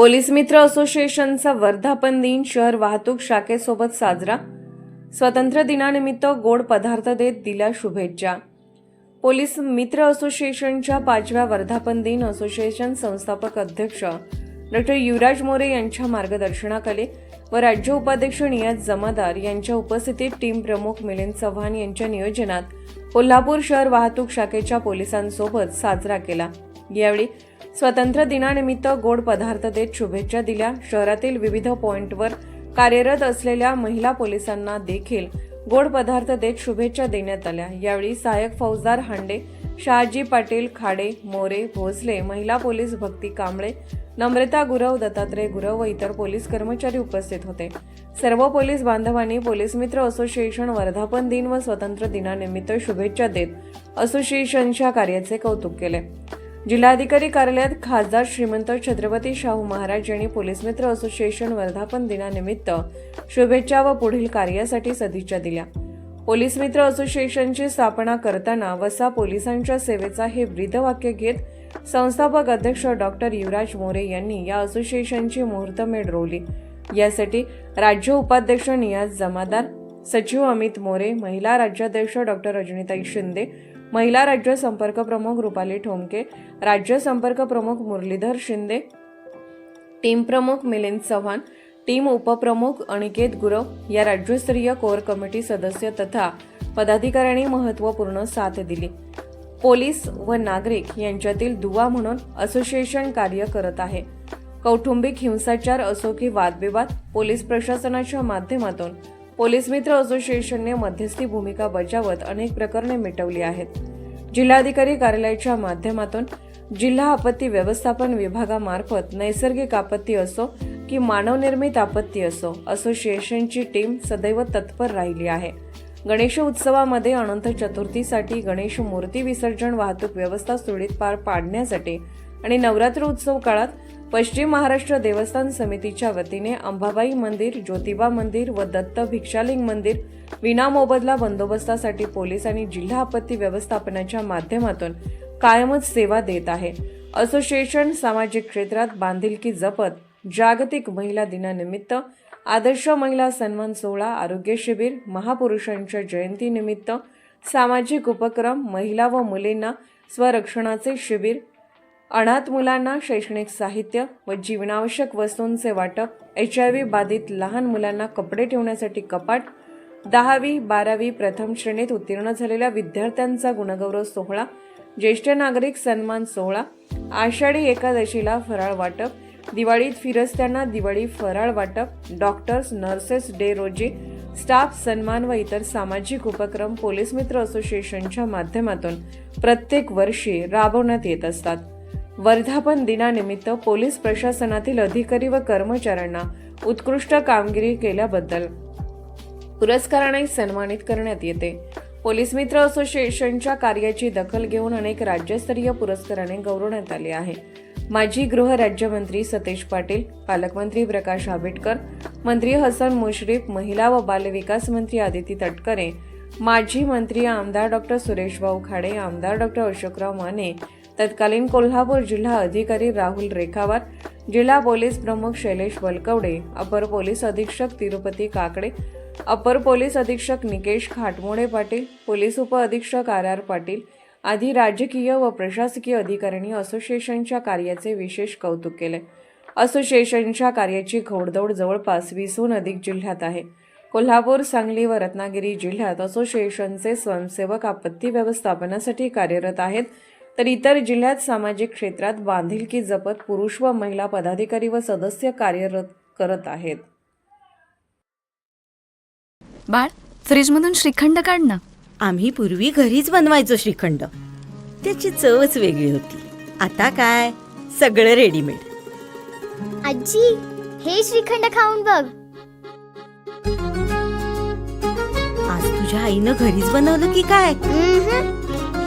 Police मित्र असोसिएशनचा वर्धापन दिन शहर वाहतूक शाखेसोबत साजरा. स्वातंत्र्य दिनानिमित्त गोड पदार्थ देत दिल्या शुभेच्छा. पोलीस मित्र असोसिएशनच्या पाचव्या वर्धापन दिन असोसिएशन संस्थापक अध्यक्ष डॉक्टर युवराज मोरे यांच्या मार्गदर्शनाखाली व राज्य उपाध्यक्ष नियाज जमादार यांच्या उपस्थितीत टीम प्रमुख मिलिंद चव्हाण यांच्या नियोजनात कोल्हापूर शहर वाहतूक शाखेच्या पोलिसांसोबत साजरा केला. यावेळी स्वातंत्र्य दिनानिमित्त गोड पदार्थ देत शुभेच्छा दिल्या. शहरातील विविध पॉईंटवर कार्यरत असलेल्या महिला पोलिसांना देखील गोड पदार्थ देत शुभेच्छा देण्यात आल्या. यावेळी सहाय्यक फौजदार हांडे शहाजी पाटील खाडे मोरे भोसले महिला पोलीस भक्ती कांबळे नम्रता गुरव दत्तात्रय गुरव व इतर पोलीस कर्मचारी उपस्थित होते. सर्व पोलीस बांधवांनी पोलीस मित्र असोसिएशन वर्धापन दिन व स्वतंत्र दिनानिमित्त शुभेच्छा देत असोसिएशनच्या कार्याचे कौतुक केले. जिल्हाधिकारी कार्यालयात खासदार श्रीमंत छत्रपती शाहू महाराज यांनी पोलीस मित्र असोसिएशन वर्धापन दिनानिमित्त शुभेच्छा व पुढील कार्यासाठी सदिच्छा दिल्या. पोलीस मित्र असोसिएशनची स्थापना करताना वसा पोलिसांच्या सेवेचा हे ब्रीदवाक्य घेत संस्थापक अध्यक्ष डॉक्टर युवराज मोरे यांनी या असोसिएशनची मुहूर्तमेढ रोवली. यासाठी राज्य उपाध्यक्ष नियाज जमादार सचिव अमित मोरे महिला राज्याध्यक्ष डॉक्टर रजनीताई शिंदे महिला राज्य संपर्क प्रमुख रुपाली ठोमके राज्य संपर्क प्रमुख मुरलीधर शिंदे टीम प्रमुख मिलिंद चव्हाण टीम उपप्रमुख अनिकेत गुरव या राज्यस्तरीय कोर कमिटी सदस्य तथा पदाधिकाऱ्यांनी महत्त्वपूर्ण साथ दिली. पोलीस व नागरिक यांच्यातील दुवा म्हणून असोसिएशन कार्य करत आहे. कौटुंबिक हिंसाचार असो की वादविवाद पोलीस प्रशासनाच्या माध्यमातून पोलीस मित्र असोसिएशनने मध्यस्थी भूमिका बजावत अनेक प्रकरणे मिटवली आहेत. जिल्हाधिकारी कार्यालयाच्या माध्यमातून जिल्हा आपत्ती व्यवस्थापन विभागामार्फत नैसर्गिक आपत्ती असो की मानवनिर्मित आपत्ती असो असोसिएशनची टीम सदैव तत्पर राहिली आहे. गणेश उत्सवामध्ये अनंत चतुर्थीसाठी गणेश मूर्ती विसर्जन वाहतूक व्यवस्था सुरळीत पार पाडण्यासाठी आणि नवरात्र उत्सव काळात पश्चिम महाराष्ट्र देवस्थान समितीच्या वतीने अंबाबाई मंदिर ज्योतिबा मंदिर व दत्त भिक्षालिंग मंदिर विनामोबदला बंदोबस्तासाठी पोलीस आणि जिल्हा आपत्ती व्यवस्थापनाच्या माध्यमातून कायमच सेवा देत आहे. असोसिएशन सामाजिक क्षेत्रात बांधिलकी जपत जागतिक महिला दिनानिमित्त आदर्श महिला सन्मान सोहळा आरोग्य शिबिर महापुरुषांच्या जयंतीनिमित्त सामाजिक उपक्रम महिला व मुलींना स्वरक्षणाचे शिबिर अनाथ मुलांना शैक्षणिक साहित्य व जीवनावश्यक वस्तूंचे वाटप एच आय व्ही बाधित लहान मुलांना कपडे ठेवण्यासाठी कपाट दहावी बारावी प्रथम श्रेणीत उत्तीर्ण झालेल्या विद्यार्थ्यांचा गुणगौरव सोहळा ज्येष्ठ नागरिक सन्मान सोहळा आषाढी एकादशीला फराळ वाटप दिवाळीत फिरस्त्यांना दिवाळी फराळ वाटप डॉक्टर्स नर्सेस डे रोजी स्टाफ सन्मान व इतर सामाजिक उपक्रम पोलीस मित्र असोसिएशनच्या माध्यमातून प्रत्येक वर्षी राबवण्यात येत असतात. वर्धापन दिनानिमित्त पोलीस प्रशासनातील अधिकारी व कर्मचाऱ्यांना उत्कृष्ट कामगिरी केल्याबद्दल पुरस्काराने सन्मानित करण्यात येते. पोलीस मित्र असोसिएशनच्या कार्याची दखल घेऊन अनेक राज्यस्तरीय पुरस्काराने गौरवण्यात आले आहे. माजी गृह राज्यमंत्री सतेज पाटील पालकमंत्री प्रकाश आंबेडकर मंत्री हसन मुश्रीफ महिला व बालविकास मंत्री आदिती तटकरे माजी मंत्री आमदार डॉक्टर सुरेशभाऊ खाडे आमदार डॉक्टर अशोकराव माने तत्कालीन कोल्हापूर जिल्हा अधिकारी राहुल रेखावार जिल्हा पोलीस प्रमुख शैलेश बलकवडे अपर पोलीस अधीक्षक तिरुपती काकडे अपर पोलीस अधीक्षक निकेश खाटमोडे पाटील पोलीस उपअधीक्षक आर आर पाटील आदी राजकीय व प्रशासकीय अधिकाऱ्यांनी असोसिएशनच्या कार्याचे विशेष कौतुक केले. असोसिएशनच्या कार्याची घोडदौड जवळपास वीसहून अधिक जिल्ह्यात आहे. कोल्हापूर सांगली व रत्नागिरी जिल्ह्यात असोसिएशनचे स्वयंसेवक आपत्ती व्यवस्थापनासाठी कार्यरत आहेत. तर इतर जिल्ह्यात सामाजिक क्षेत्रात बांधिलकी जपत पुरुष व महिला पदाधिकारी व सदस्य कार्यरत करत आहेत. बाळ फ्रीजमधून श्रीखंड काढ ना. आम्ही पूर्वी घरीच बनवायचो श्रीखंड. त्याची चवच वेगळी होती. आता काय? सगळं रेडीमेड आजी हे श्रीखंड खाऊन बघ. आज तुझ्या आईनं घरीच बनवलं की काय.